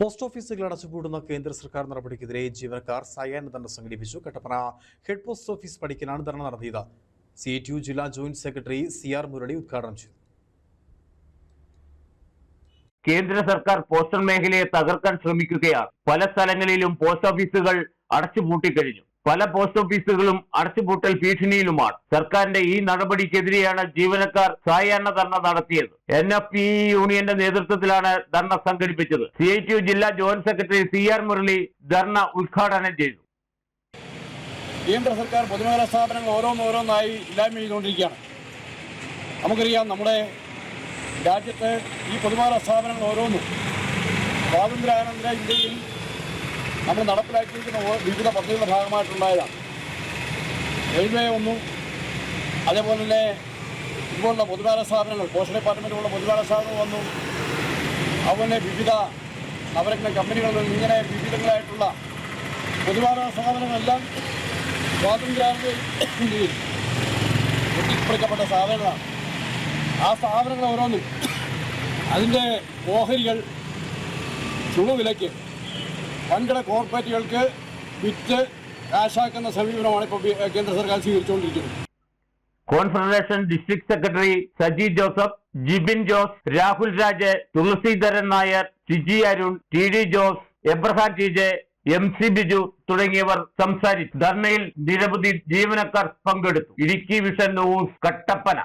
Post ഓഫീസുകൾ അടച്ചുപൂട്ടുന്ന കേന്ദ്ര സർക്കാർ നടപടിക്കെതിരെ ജീവനക്കാർ സായാഹ്ന ധർണ സംഘടിപ്പിച്ചു. കട്ടപ്പന ഹെഡ് പോസ്റ്റ് ഓഫീസ് പഠിക്കലാണ് ധർണ നടത്തിയത്. സി ടി യു ജില്ലാ joint secretary C R Murali ഉദ്ഘാടനം ചെയ്തു. കേന്ദ്ര സർക്കാർ പോസ്റ്റൽ മേഖലയെ തകർക്കാൻ ശ്രമിക്കുകയാണ്. പല സ്ഥലങ്ങളിലും പോസ്റ്റ് ഓഫീസുകൾ അടച്ചുപൂട്ടിക്കഴിഞ്ഞു പല പോസ്റ്റ് ഓഫീസുകളും അടച്ചുപൂട്ടൽ ഭീഷണിയിലുമാണ്. സർക്കാരിന്റെ ഈ നടപടിക്കെതിരെയാണ് ജീവനക്കാർ സായാഹ്ന ധർണ നടത്തിയത്. എൻ എഫ് പി യൂണിയന്റെ നേതൃത്വത്തിലാണ് ധർണ സംഘടിപ്പിച്ചത്. സി ഐ ടി ജില്ലാ joint secretary C R Murali ധർണ ഉദ്ഘാടനം ചെയ്തു. കേന്ദ്ര സർക്കാർ പൊതുമേഖലാ സ്ഥാപനങ്ങൾ ഓരോന്നോരോന്നായി ഇല്ലായ്മ ചെയ്തുകൊണ്ടിരിക്കുകയാണ്. നമുക്കറിയാം നമ്മുടെ രാജ്യത്ത് ഈ പൊതുമേഖലാ സ്ഥാപനങ്ങൾ ഓരോന്നും. സ്വാതന്ത്ര്യാനന്തര ഇന്ത്യയിൽ നമ്മൾ നടപ്പിലാക്കിയിരിക്കുന്ന വിവിധ പദ്ധതികളുടെ ഭാഗമായിട്ടുണ്ടായതാണ്. റെയിൽവേ ഒന്നും അതേപോലെ തന്നെ ഇതുപോലുള്ള പൊതുമേഖലാ സ്ഥാപനങ്ങൾ പോസ്റ്റ് ഡിപ്പാർട്ട്മെന്റ് പോലുള്ള പൊതുമേഖലാ സ്ഥാപനങ്ങൾ വന്നു അതുപോലെ വിവിധ നവരത്ന കമ്പനികളിൽ ഇങ്ങനെ വിവിധങ്ങളായിട്ടുള്ള പൊതുമേഖലാ സ്ഥാപനങ്ങളെല്ലാം സ്വാതന്ത്ര്യാനന്തര ഒട്ടിപ്പിടിക്കപ്പെട്ട സ്ഥാപനങ്ങളാണ്. ആ സ്ഥാപനങ്ങൾ ഓരോന്നും അതിന്റെ ഓഹരികൾ ചുളുവിലയ്ക്ക് വൻകിട കോർപ്പറേറ്റുകൾക്ക് വിറ്റ് കാശാക്കുന്ന സമീപനമാണ് ഇപ്പോൾ കേന്ദ്ര സർക്കാർ സ്വീകരിച്ചുകൊണ്ടിരിക്കുന്നത്. Confederation district secretary Saji Joseph Jibin Jose Rahul Raj Thulasidharan Nair T G Arun T D Jose Abraham T J M C Biju തുടങ്ങിയവർ സംസാരിച്ചു. ധർണയിൽ നിരവധി ജീവനക്കാർ പങ്കെടുത്തു. Idukki vision news Kattappana.